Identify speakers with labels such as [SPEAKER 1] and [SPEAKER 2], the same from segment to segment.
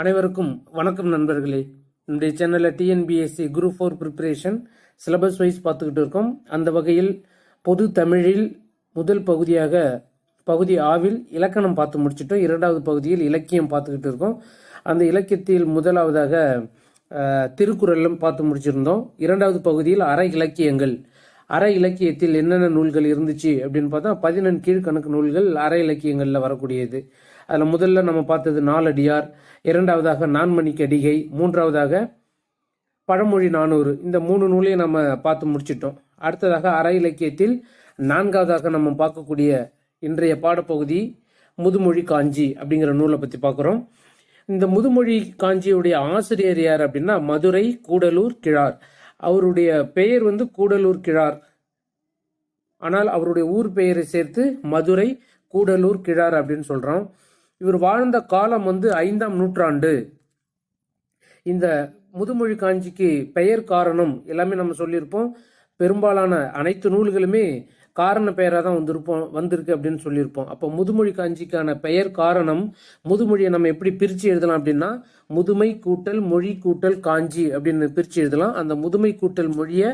[SPEAKER 1] அனைவருக்கும் வணக்கம் நண்பர்களே. நம்முடைய சேனலில் TNPSC group four preparation syllabus wise பார்த்துக்கிட்டு இருக்கோம். அந்த வகையில் பொது தமிழில் முதல் பகுதியாக பகுதி ஆவில் இலக்கணம் பார்த்து முடிச்சிட்டோம். இரண்டாவது பகுதியில் இலக்கியம் பார்த்துக்கிட்டு இருக்கோம். அந்த இலக்கியத்தில் முதலாவதாக திருக்குறளும் பார்த்து முடிச்சிருந்தோம். இரண்டாவது பகுதியில் அற இலக்கியங்கள். அற இலக்கியத்தில் என்னென்ன நூல்கள் இருந்துச்சு அப்படின்னு பார்த்தா பதினெண் கீழ்கணக்கு நூல்கள் அற இலக்கியங்களில் வரக்கூடியது. அதில் முதல்ல நம்ம பார்த்தது நாலடியார் இரண்டாவதாக நான்மணிக்கடிகை மூன்றாவதாக பழமொழி நானூறு. இந்த மூணு நூலையும் நம்ம பார்த்து முடிச்சிட்டோம். அடுத்ததாக அற இலக்கியத்தில் நான்காவதாக நம்ம பார்க்கக்கூடிய இன்றைய பாடப்பகுதி முதுமொழி காஞ்சி அப்படிங்கிற நூலை பற்றி பார்க்குறோம். இந்த முதுமொழி காஞ்சியுடைய ஆசிரியர் யார் அப்படின்னா மதுரை கூடலூர் கிழார். அவருடைய பெயர் வந்து கூடலூர் கிழார். ஆனால் அவருடைய ஊர் பெயரை சேர்த்து மதுரை கூடலூர் கிழார் அப்படின்னு சொல்றோம். இவர் வாழ்ந்த காலம் வந்து ஐந்தாம் நூற்றாண்டு. இந்த முதுமொழி காஞ்சிக்கு பெயர் காரணம் எல்லாமே நம்ம சொல்லியிருப்போம். பெரும்பாலான அனைத்து நூல்களுமே காரண பெயராக தான் வந்திருப்போம் வந்திருக்கு அப்படின்னு சொல்லியிருப்போம். அப்போ முதுமொழி காஞ்சிக்கான பெயர் காரணம் முதுமொழியை நம்ம எப்படி பிரித்து எழுதலாம் அப்படின்னா முதுமை கூட்டல் மொழி கூட்டல் காஞ்சி அப்படின்னு பிரித்து எழுதலாம். அந்த முதுமை கூட்டல் மொழியை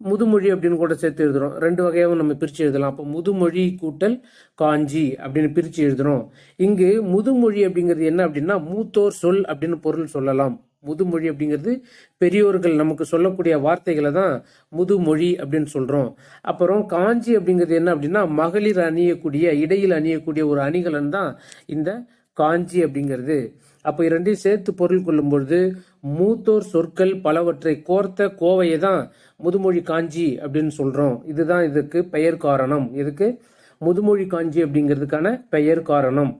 [SPEAKER 1] முதுமொழி அப்படின்னு கூட சேர்த்து எழுதுறோம். ரெண்டு வகையாகவும் நம்ம பிரித்து எழுதலாம். அப்போ முதுமொழி கூட்டல் காஞ்சி அப்படின்னு பிரித்து எழுதுறோம். இங்கு முதுமொழி அப்படிங்கிறது என்ன அப்படின்னா மூத்தோர் சொல் அப்படின்னு பொருள் சொல்லலாம். முதுமொழி அப்படிங்கிறது பெரியோர்கள் நமக்கு சொல்லக்கூடிய வார்த்தைகளை தான் முதுமொழி அப்படின்னு சொல்கிறோம் அப்புறம் காஞ்சி அப்படிங்கிறது என்ன அப்படின்னா மகளிர் அணியக்கூடிய இடையில் அணியக்கூடிய ஒரு அணிகலன் தான் இந்த காஞ்சி அப்படிங்கிறது. அப்போ இரண்டையும் சேர்த்து பொருள் கொள்ளும் பொழுது மூத்தோர் சொற்கள் பலவற்றை கோர்த்த கோவையை தான் முதுமொழி காஞ்சி அப்படின்னு சொல்கிறோம் இதுதான் இதுக்கு பெயர் காரணம். இதுக்கு முதுமொழி காஞ்சி அப்படிங்கிறதுக்கான பெயர் காரணம்.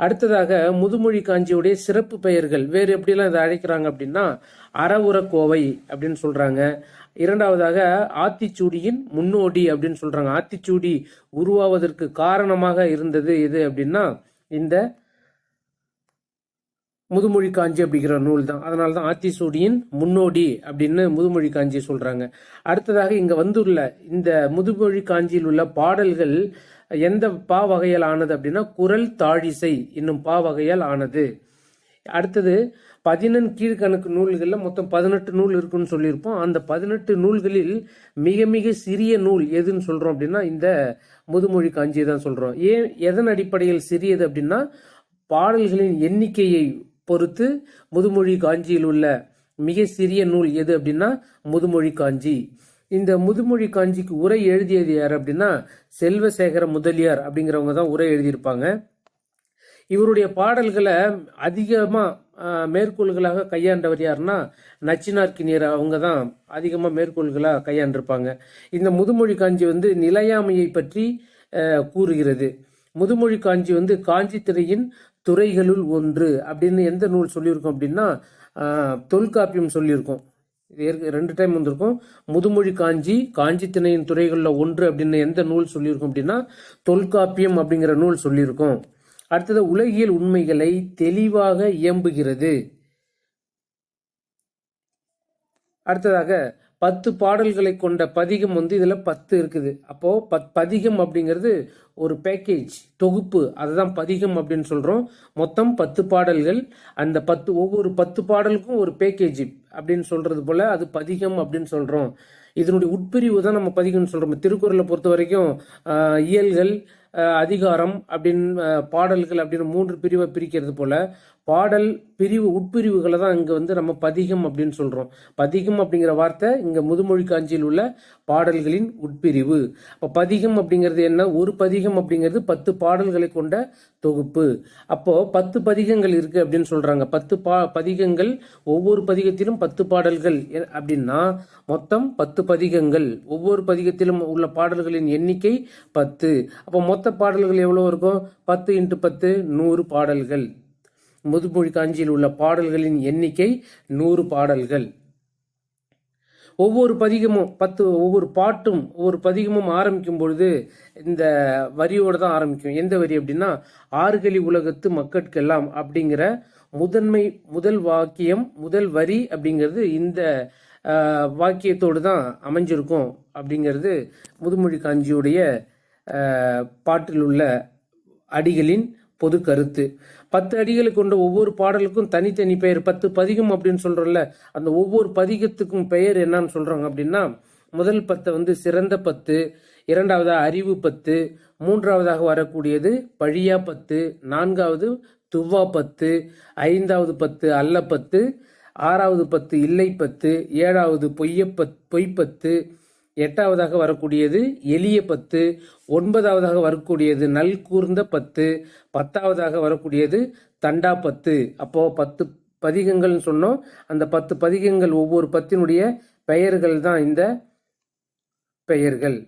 [SPEAKER 1] அடுத்ததாக முதுமொழி காஞ்சியுடைய சிறப்பு பெயர்கள். வேறு எப்படிலாம் இதை அழைக்கிறாங்க அப்படின்னா அறவுர கோவை அப்படின்னு சொல்கிறாங்க இரண்டாவதாக ஆத்திச்சூடியின் முன்னோடி அப்படின்னு சொல்கிறாங்க ஆத்திச்சூடி உருவாவதற்கு காரணமாக இருந்தது எது அப்படின்னா இந்த முதுமொழி காஞ்சி அப்படிங்கிற நூல் தான். அதனால தான் ஆத்திசூடியின் முன்னோடி அப்படின்னு முதுமொழி காஞ்சி சொல்கிறாங்க அடுத்ததாக இங்கே வந்துள்ள இந்த முதுமொழி காஞ்சியில் உள்ள பாடல்கள் எந்த பா வகையால் ஆனது அப்படின்னா குரல் தாழிசை என்னும் பா வகையால் ஆனது. அடுத்தது பதினெண் கீழ்கணக்கு நூல்களில் மொத்தம் பதினெட்டு நூல் இருக்குன்னு சொல்லியிருப்போம். அந்த பதினெட்டு நூல்களில் மிக மிக சிறிய நூல் எதுன்னு சொல்கிறோம் அப்படின்னா இந்த முதுமொழி காஞ்சியை தான் சொல்கிறோம் ஏன் எதன் அடிப்படையில் சிறியது அப்படின்னா பாடல்களின் எண்ணிக்கையை பொறுத்து முதுமொழி காஞ்சியில் உள்ள மிக சிறிய நூல் எது அப்படின்னா முதுமொழி காஞ்சி. இந்த முதுமொழி காஞ்சிக்கு உரை எழுதியது யார் அப்படின்னா செல்வசேகர முதலியார் அப்படிங்கிறவங்க தான் உரை எழுதியிருப்பாங்க. இவருடைய பாடல்களை அதிகமாக மேற்கோள்களாக கையாண்டவர் யாருன்னா நச்சினார்கினியர் அவங்க தான் அதிகமாக மேற்கோள்களாக கையாண்டிருப்பாங்க. இந்த முதுமொழி காஞ்சி வந்து நிலையாமையை பற்றி கூறுகிறது. முதுமொழி காஞ்சி வந்து காஞ்சி திரையின் துறைகளுள் ஒன்று அப்படின்னு எந்த நூல் சொல்லியிருக்கோம் அப்படின்னா தொல்காப்பியம் சொல்லியிருக்கோம். இது ஏற்க- ரெண்டு டைம் வந்திருக்கும். முதுமொழி காஞ்சி காஞ்சி திணையின் துறைகளில் ஒன்று அப்படின்னு எந்த நூல் சொல்லியிருக்கும் அப்படின்னா தொல்காப்பியம் அப்படிங்கிற நூல் சொல்லியிருக்கும். அடுத்தது உலகியல் உண்மைகளை தெளிவாக இயம்புகிறது. அடுத்ததாக பத்து பாடல்களை கொண்ட பதிகம் வந்து இதில் பத்து இருக்குது. அப்போ பத் பதிகம் அப்படிங்கிறது ஒரு பேக்கேஜ் தொகுப்பு. அதுதான் பதிகம் அப்படின்னு சொல்கிறோம் மொத்தம் பத்து பாடல்கள். அந்த பத்து ஒவ்வொரு பத்து பாடலுக்கும் ஒரு பேக்கேஜ் அப்படின்னு சொல்றது போல அது பதிகம் அப்படின்னு சொல்றோம். இதனுடைய உட்பிரிவு தான் நம்ம பதிகம்னு சொல்றோம். திருக்குறளை பொறுத்த வரைக்கும் இயல்கள் அதிகாரம் அப்படின்னு பாடல்கள் அப்படின்னு மூன்று பிரிவை பிரிக்கிறது போல பாடல் பிரிவு உட்பிரிவுகளை தான் இங்கே வந்து நம்ம பதிகம் அப்படின்னு சொல்கிறோம் பதிகம் அப்படிங்கிற வார்த்தை இங்கே முதுமொழி காஞ்சியில் உள்ள பாடல்களின் உட்பிரிவு. அப்போ பதிகம் அப்படிங்கிறது என்ன? ஒரு பதிகம் அப்படிங்கிறது பத்து பாடல்களை கொண்ட தொகுப்பு. அப்போது பத்து பதிகங்கள் இருக்குது அப்படின்னு சொல்கிறாங்க பத்து பா பதிகங்கள் ஒவ்வொரு பதிகத்திலும் பத்து பாடல்கள் எ- அப்படின்னா மொத்தம் பத்து பதிகங்கள். ஒவ்வொரு பதிகத்திலும் உள்ள பாடல்களின் எண்ணிக்கை பத்து. அப்போ மொத்த பாடல்கள் எவ்வளோ இருக்கும்? பத்து இன்ட்டு பத்து நூறு பாடல்கள். முதுமொழி காஞ்சியில் உள்ள பாடல்களின் எண்ணிக்கை நூறு பாடல்கள். ஒவ்வொரு பதிகமும் பத்து ஒவ்வொரு பாட்டும் ஒவ்வொரு பதிகமும் ஆரம்பிக்கும் பொழுது இந்த வரியோடு தான் ஆரம்பிக்கும். எந்த வரி அப்படின்னா ஆறுகளி உலகத்து மக்கட்கெல்லாம் அப்படிங்கிற முதன்மை முதல் வாக்கியம் முதல் வரி அப்படிங்கிறது இந்த வாக்கியத்தோடு தான் அமைஞ்சிருக்கும் அப்படிங்கிறது முதுமொழி காஞ்சியுடைய பாட்டில் உள்ள அடிகளின் பொது கருத்து. பத்து அடிகளை கொண்ட ஒவ்வொரு பாடலுக்கும் தனித்தனி பெயர் பத்து பதிகம் அப்படின்னு சொல்றோம்ல அந்த ஒவ்வொரு பதிகத்துக்கும் பெயர் என்னன்னு சொல்றாங்க அப்படின்னா முதல் பத்தை வந்து சிறந்த பத்து இரண்டாவதாக அறிவு பத்து மூன்றாவதாக வரக்கூடியது பழியா பத்து நான்காவது துவ்வா பத்து ஐந்தாவது பத்து அல்ல பத்து ஆறாவது பத்து இல்லை பத்து ஏழாவது பொய்யப்பத் பொய்ப்பத்து எட்டாவதாக வரக்கூடியது எளிய பத்து ஒன்பதாவதாக வரக்கூடியது நல் கூர்ந்த பத்து பத்தாவதாக வரக்கூடியது தண்டா பத்து. அப்போ பத்து பதிகங்கள்னு சொன்னோம். அந்த பத்து பதிகங்கள் ஒவ்வொரு பத்தினுடைய பெயர்கள் தான் இந்த பெயர்கள்.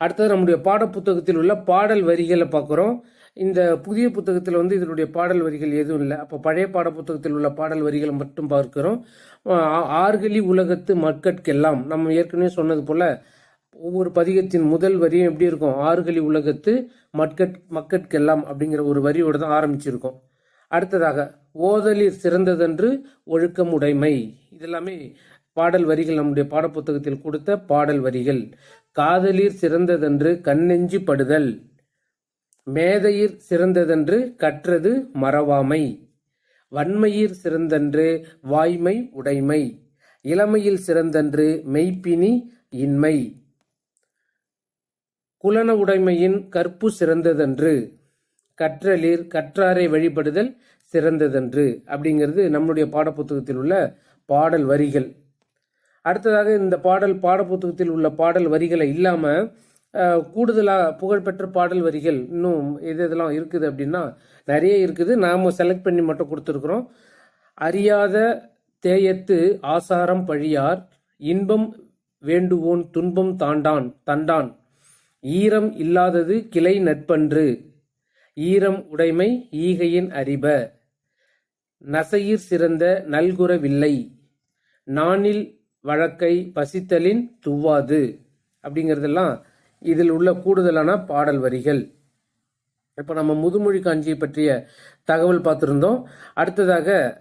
[SPEAKER 1] அடுத்தது நம்முடைய பாடப்புத்தகத்தில் உள்ள பாடல் வரிகளை பார்க்குறோம். இந்த புதிய புத்தகத்தில் வந்து இதனுடைய பாடல் வரிகள் எதுவும் இல்லை. அப்போ பழைய பாடப்புத்தகத்தில் உள்ள பாடல் வரிகளை மட்டும் பார்க்கிறோம். ஆ- ஆர்கலி உலகத்து மக்கட்கெல்லாம் நம்ம ஏற்கனவே சொன்னது போல ஒவ்வொரு பதிகத்தின் முதல் வரியும் எப்படி இருக்கும்? ஆறுகளி உலகத்து மக்கட் மக்கட்கெல்லாம் அப்படிங்கிற ஒரு வரியோட தான் ஆரம்பிச்சிருக்கோம். அடுத்ததாக ஓதலில் சிறந்ததென்று ஒழுக்கம் உடைமை இதெல்லாமே பாடல் வரிகள் நம்முடைய பாடப்புத்தகத்தில் கொடுத்த பாடல் வரிகள். காதலில் சிறந்ததென்று கண்ணெஞ்சு படுதல். மேதையிற் சிறந்ததென்று கற்றது மறவாமை. வன்மையிற் சிறந்தன்று வாய்மை உடைமை. இளமையில் சிறந்தன்று மெய்ப்பினி இன்மை. குலன உடைமையின் கற்பு சிறந்ததன்று. கற்றலீர் கற்றாரை வழிபடுதல் சிறந்ததன்று. அப்படிங்கிறது நம்முடைய பாடப்புத்தகத்தில் உள்ள பாடல் வரிகள். அடுத்ததாக இந்த பாடல் பாடப்புத்தகத்தில் உள்ள பாடல் வரிகளை இல்லாமல் கூடுதலாக புகழ்பெற்ற பாடல் வரிகள் இன்னும் எது எதெல்லாம் இருக்குது அப்படின்னா நிறைய இருக்குது. நாம் செலக்ட் பண்ணி மட்டும் கொடுத்துருக்குறோம். அறியாத தேயத்து ஆசாரம் பழியார் இன்பம் வேண்டுவோன் துன்பம் தாண்டான் தண்டான். ஈரம் இல்லாதது கிளை நட்பன்று. ஈரம் உடைமை ஈகையின் அறிப. நசையிற் சிறந்த நல்குறவில்லை. நானில் வழக்கை பசித்தலின் துவாது. அப்படிங்கிறதெல்லாம் இதில் உள்ள கூடுதலான பாடல் வரிகள். இப்போ நம்ம முதுமொழி காஞ்சியை பற்றிய தகவல் பார்த்துருந்தோம். அடுத்ததாக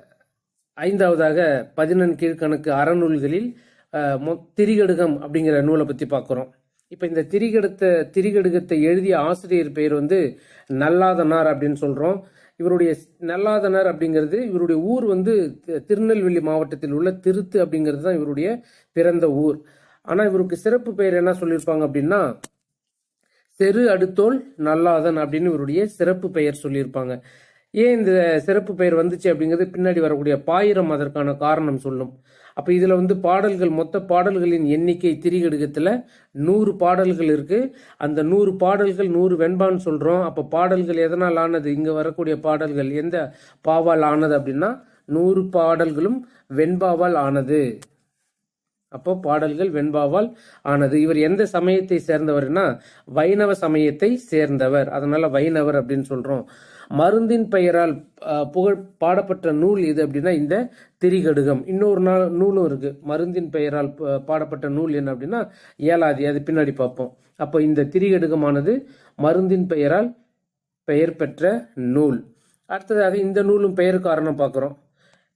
[SPEAKER 1] ஐந்தாவதாக பதினெண் கீழ்கணக்கு அறநூல்களில் மொ- திரிகடுகம் அப்படிங்கிற நூலை பற்றி பார்க்குறோம். இப்போ இந்த திரிகடுத்த திரிகடுகத்தை எழுதிய ஆசிரியர் பெயர் வந்து நல்லாதனார் அப்படின்னு சொல்கிறோம் இவருடைய நல்லாதனார் அப்படிங்கிறது இவருடைய ஊர் வந்து தி- திருநெல்வேலி மாவட்டத்தில் உள்ள திருத்து அப்படிங்கிறது தான் இவருடைய பிறந்த ஊர். ஆனால் இவருக்கு சிறப்பு பெயர் என்ன சொல்லியிருப்பாங்க அப்படின்னா செரு அடுத்தோல் நல்லாதன் அப்படின்னு இவருடைய சிறப்பு பெயர் சொல்லியிருப்பாங்க. ஏன் இந்த சிறப்பு பெயர் வந்துச்சு அப்படிங்கிறது பின்னாடி வரக்கூடிய பாயிரம் அதற்கான காரணம் சொல்லும். அப்போ இதில் வந்து பாடல்கள் மொத்த பாடல்களின் எண்ணிக்கை திரிகடுகத்தில் நூறு பாடல்கள் இருக்கு. அந்த நூறு பாடல்கள் நூறு வெண்பான்னு சொல்கிறோம் அப்போ பாடல்கள் எதனால் ஆனது? இங்கே வரக்கூடிய பாடல்கள் எந்த பாவால் ஆனது அப்படின்னா நூறு பாடல்களும் வெண்பாவால் ஆனது. அப்போ பாடல்கள் வெண்பாவால் ஆனது. இவர் எந்த சமயத்தை சேர்ந்தவர்னா வைணவ சமயத்தை சேர்ந்தவர். அதனால வைணவர் அப்படின்னு சொல்றோம். மருந்தின் பெயரால் புகழ் பாடப்பட்ட நூல் இது அப்படின்னா இந்த திரிகடுகம். இன்னொரு நாள் நூலும் இருக்கு. மருந்தின் பெயரால் பாடப்பட்ட நூல் என்ன அப்படின்னா ஏலாதி. அது பின்னாடி பார்ப்போம். அப்போ இந்த திரிகடுகமானது மருந்தின் பெயரால் பெயர் பெற்ற நூல். அடுத்ததாக இந்த நூலும் பெயர் காரணம் பார்க்குறோம்.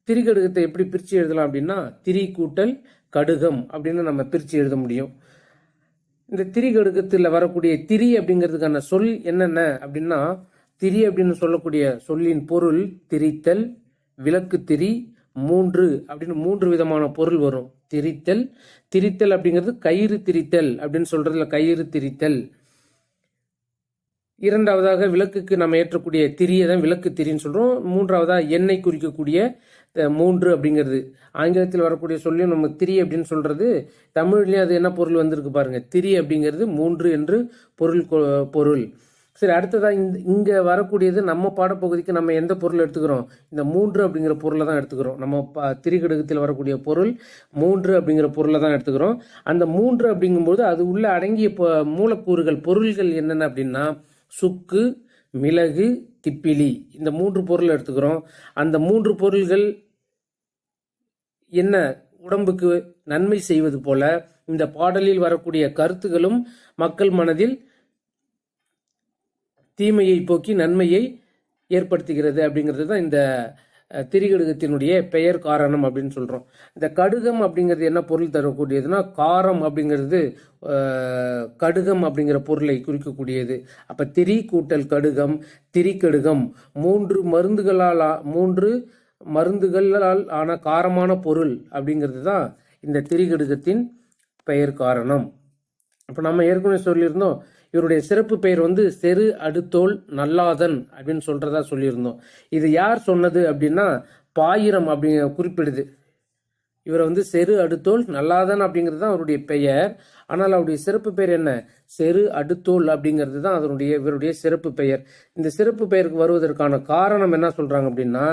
[SPEAKER 1] திரிகடுகத்தை எப்படி பிரித்து எழுதலாம் அப்படின்னா திரி கூட்டல் கடுகம் அப்படின்னு நம்ம பிரித்து எழுத முடியும். இந்த திரிகடுகத்தில் வரக்கூடிய திரி அப்படிங்கிறதுக்கான சொல் என்னென்ன அப்படின்னா திரி அப்படின்னு சொல்லக்கூடிய சொல்லின் பொருள் திரித்தல் விளக்கு திரி மூன்று அப்படின்னு மூன்று விதமான பொருள் வரும். திரித்தல் திரித்தல் அப்படிங்கிறது கயிறு திரித்தல் அப்படின்னு சொல்றதுல கயிறு திரித்தல். இரண்டாவதாக விளக்குக்கு நம்ம ஏற்றக்கூடிய திரியை தான் விளக்கு திரின்னு சொல்கிறோம் மூன்றாவதாக எண்ணெய் குறிக்கக்கூடிய மூன்று அப்படிங்கிறது. ஆங்கிலத்தில் வரக்கூடிய சொல்லியும் நம்ம திரி அப்படின்னு சொல்கிறது தமிழ்லேயும் அது என்ன பொருள் வந்திருக்கு பாருங்கள் திரி அப்படிங்கிறது மூன்று என்று பொருள் பொருள். சரி அடுத்ததாக இந்த இங்கே வரக்கூடியது நம்ம பாடப்பகுதிக்கு நம்ம எந்த பொருள் எடுத்துக்கிறோம்? இந்த மூன்று அப்படிங்கிற பொருளை தான் எடுத்துக்கிறோம். நம்ம ப- திரிகடுகத்தில் வரக்கூடிய பொருள் மூன்று அப்படிங்கிற பொருளை தான் எடுத்துக்கிறோம். அந்த மூன்று அப்படிங்கும்போது அது உள்ள அடங்கிய மூலக்கூறுகள் பொருள்கள் என்னென்ன அப்படின்னா சுக்கு மிளகு திப்பிலி. இந்த மூன்று பொருள் எடுத்துக்கிறோம். அந்த மூன்று பொருள்கள் என்ன? உடம்புக்கு நன்மை செய்வது போல இந்த பாடலில் வரக்கூடிய கருத்துகளும் மக்கள் மனதில் தீமையை போக்கி நன்மையை ஏற்படுத்துகிறது அப்படிங்கிறது தான் இந்த திரிகடுகத்தினுடைய பெயர் காரணம் அப்படின்னு சொல்கிறோம் இந்த கடுகம் அப்படிங்கிறது என்ன பொருள் தரக்கூடியதுன்னா காரம் அப்படிங்கிறது கடுகம் அப்படிங்கிற பொருளை குறிக்கக்கூடியது. அப்போ திரி கூட்டல் கடுகம் திரிக்கடுகம் மூன்று மருந்துகளால் மூன்று மருந்துகளால் ஆன காரமான பொருள் அப்படிங்கிறது தான் இந்த திரிகடுகத்தின் பெயர் காரணம். இப்போ நம்ம ஏற்கனவே சொல்லியிருந்தோம் இவருடைய சிறப்பு பெயர் வந்து செரு அடுத்தோல் நல்லாதன் அப்படின்னு சொல்றதா சொல்லியிருந்தோம். இது யார் சொன்னது அப்படின்னா பாயிரம் அப்படிங்க குறிப்பிடுது. இவரை வந்து செரு அடுத்தோல் நல்லாதன் அப்படிங்கிறது தான் அவருடைய பெயர். ஆனால் அவருடைய சிறப்பு பெயர் என்ன? செரு அடுத்தோல் அப்படிங்கிறது தான் அதனுடைய இவருடைய சிறப்பு பெயர். இந்த சிறப்பு பெயருக்கு வருவதற்கான காரணம் என்ன சொல்றாங்க அப்படின்னா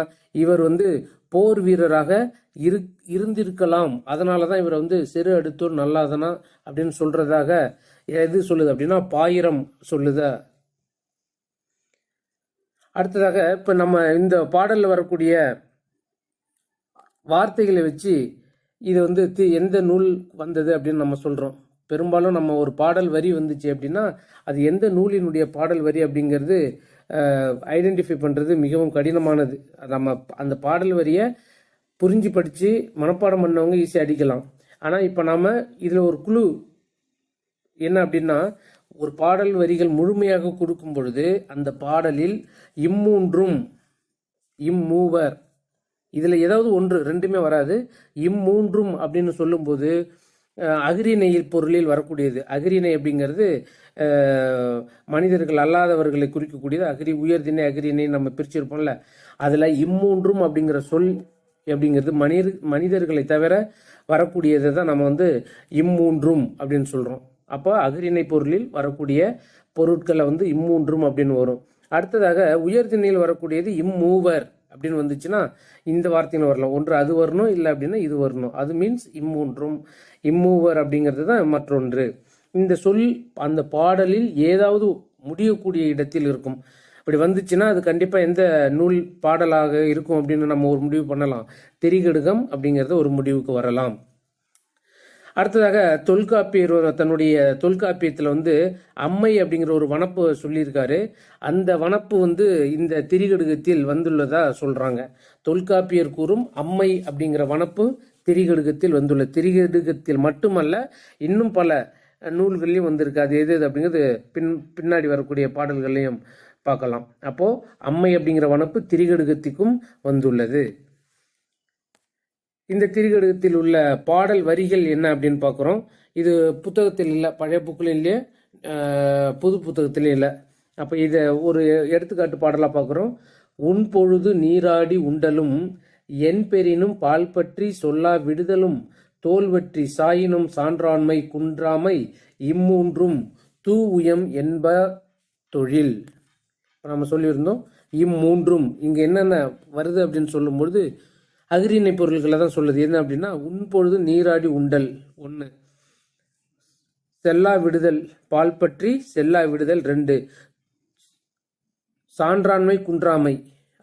[SPEAKER 1] இவர் வந்து போர் வீரராக இரு இருந்திருக்கலாம். அதனால தான் இவரை வந்து செரு அடுத்தோல் நல்லாதனா அப்படின்னு சொல்றதாக எது சொல்லுது அப்படின்னா பாயிரம் சொல்லுதா. அடுத்ததாக இப்ப நம்ம இந்த பாடல்ல வரக்கூடிய வார்த்தைகளை வச்சு இது வந்து தி- எந்த நூல் வந்தது அப்படின்னு நம்ம சொல்றோம். பெரும்பாலும் நம்ம ஒரு பாடல் வரி வந்துச்சு அப்படின்னா அது எந்த நூலினுடைய பாடல் வரி அப்படிங்கிறது ஐடென்டிஃபை பண்ணுறது மிகவும் கடினமானது. நம்ம அந்த பாடல் வரியை புரிஞ்சு படித்து மனப்பாடம் பண்ணவங்க ஈஸியாக அடிக்கலாம். ஆனால் இப்போ நாம் இதில் ஒரு குழு என்ன அப்படின்னா ஒரு பாடல் வரிகள் முழுமையாக கொடுக்கும் பொழுது அந்த பாடலில் இம்மூன்றும் இம்மூவர் இதில் ஏதாவது ஒன்று ரெண்டுமே வராது. இம்மூன்றும் அப்படின்னு சொல்லும்போது அகிரிணையில் பொருளில் வரக்கூடியது. அகிரிணை அப்படிங்கிறது மனிதர்கள் அல்லாதவர்களை குறிக்கக்கூடியது. அகிரி உயர்திணை அகிரிணை நம்ம பிரிச்சிருப்போம்ல. அதில் இம்மூன்றும் அப்படிங்கிற சொல் அப்படிங்கிறது மனித மனிதர்களை தவிர வரக்கூடியதை தான் நம்ம வந்து இம்மூன்றும் அப்படின்னு சொல்கிறோம் அப்போ அகரிணை பொருளில் வரக்கூடிய பொருட்களை வந்து இம்மூன்றும் அப்படின்னு வரும். அடுத்ததாக உயர்திணையில் வரக்கூடியது இம்மூவர் அப்படின்னு வந்துச்சுன்னா இந்த வார்த்தைன்னு வரலாம். ஒன்று அது வரணும் இல்லை அப்படின்னா இது வரணும். அது மீன்ஸ் இம்மூன்றும். இம்மூவர் அப்படிங்கிறது தான் மற்றொன்று. இந்த சொல் அந்த பாடலில் ஏதாவது முடியக்கூடிய இடத்தில் இருக்கும். அப்படி வந்துச்சுன்னா அது கண்டிப்பாக எந்த நூல் பாடலாக இருக்கும் அப்படின்னு நம்ம ஒரு முடிவு பண்ணலாம். திரிகடுகம் அப்படிங்கிறது ஒரு முடிவுக்கு வரலாம். அடுத்ததாக தொல்காப்பியர் தன்னுடைய தொல்காப்பியத்தில் வந்து அம்மை அப்படிங்கிற ஒரு வனப்பு சொல்லியிருக்காரு. அந்த வனப்பு வந்து இந்த திரிகடுகத்தில் வந்துள்ளதா சொல்கிறாங்க தொல்காப்பியர் கூறும் அம்மை அப்படிங்கிற வனப்பு திரிகடுகத்தில் வந்துள்ள திரிகடுகத்தில் மட்டுமல்ல இன்னும் பல நூல்கள்லையும் வந்திருக்கு. அது எது எது அப்படிங்கிறது பின் பின்னாடி வரக்கூடிய பாடல்கள்லையும் பார்க்கலாம். அப்போது அம்மை அப்படிங்கிற வனப்பு திரிகடுகத்திற்கும் வந்துள்ளது. இந்த திரிகடுகத்தில் உள்ள பாடல் வரிகள் என்ன அப்படின்னு பார்க்குறோம். இது புத்தகத்தில் இல்லை பழைய புக்கிலும் இல்லையே புது புத்தகத்திலையும் இல்லை. அப்போ இதை ஒரு எடுத்துக்காட்டு பாடலாக பார்க்குறோம். உன் பொழுது நீராடி உண்டலும் என் பெறினும் பால் பற்றி சொல்லா விடுதலும் தோல்வற்றி சாயினும் சான்றாண்மை குன்றாமை இம்மூன்றும் தூ உயம் என்ப தொழில். நம்ம சொல்லியிருந்தோம். இம்மூன்றும் இங்கே என்னென்ன வருது அப்படின்னு சொல்லும்பொழுது அகிரிணை பொருள்களை தான் சொல்லுது. என்ன அப்படின்னா உண்பொழுது நீராடி உண்டல். ஒன்று செல்லா விடுதல் பால் பற்றி செல்லா விடுதல் ரெண்டு. சான்றாண்மை குன்றாமை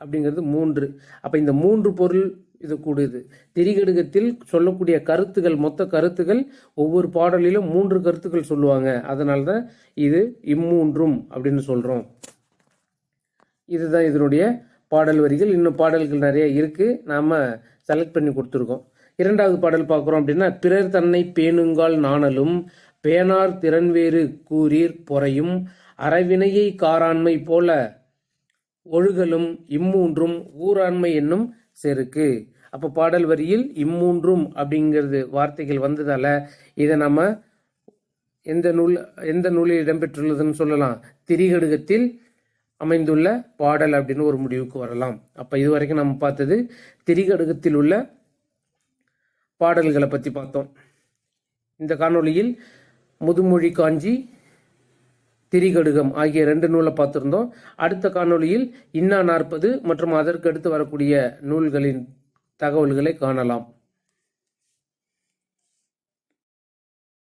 [SPEAKER 1] அப்படிங்கிறது மூன்று. அப்போ இந்த மூன்று பொருள் இது கூடுது திரிகடுகத்தில் சொல்லக்கூடிய கருத்துகள் மொத்த கருத்துகள் ஒவ்வொரு பாடலிலும் மூன்று கருத்துக்கள் சொல்லுவாங்க. அதனால தான் இது இம்மூன்றும் அப்படின்னு சொல்கிறோம் இதுதான் இதனுடைய பாடல் வரிகள் இன்னும் பாடல்கள் நிறைய இருக்குது நாம் செலக்ட் பண்ணி கொடுத்துருக்கோம். இரண்டாவது பாடல் பார்க்குறோம் அப்படின்னா பிறர் தன்னை பேணுங்கால் நாணலும் பேனார் திறன்வேறு கூறீர் பொறையும் அறவினையை காராண்மை போல ஒழுகலும் இம்மூன்றும் ஊராண்மை என்னும் செருக்கு. அப்போ பாடல் வரியில் இம்மூன்றும் அப்படிங்கிறது வார்த்தைகள் வந்ததால் இதை நம்ம எந்த நூல் எந்த நூலில் இடம்பெற்றுள்ளதுன்னு சொல்லலாம். திரிகடுகத்தில் அமைந்துள்ள பாடல் அப்படின்னு ஒரு முடிவுக்கு வரலாம். அப்போ இதுவரைக்கும் நம்ம பார்த்தது திரிகடுகத்தில் உள்ள பாடல்களை பற்றி பார்த்தோம். இந்த காணொளியில் முதுமொழி காஞ்சி திரிகடுகம் ஆகிய ரெண்டு நூலை பார்த்துருந்தோம். அடுத்த காணொளியில் இன்னா நாற்பது மற்றும் அதற்கு அடுத்து வரக்கூடிய நூல்களின் தகவல்களை காணலாம்.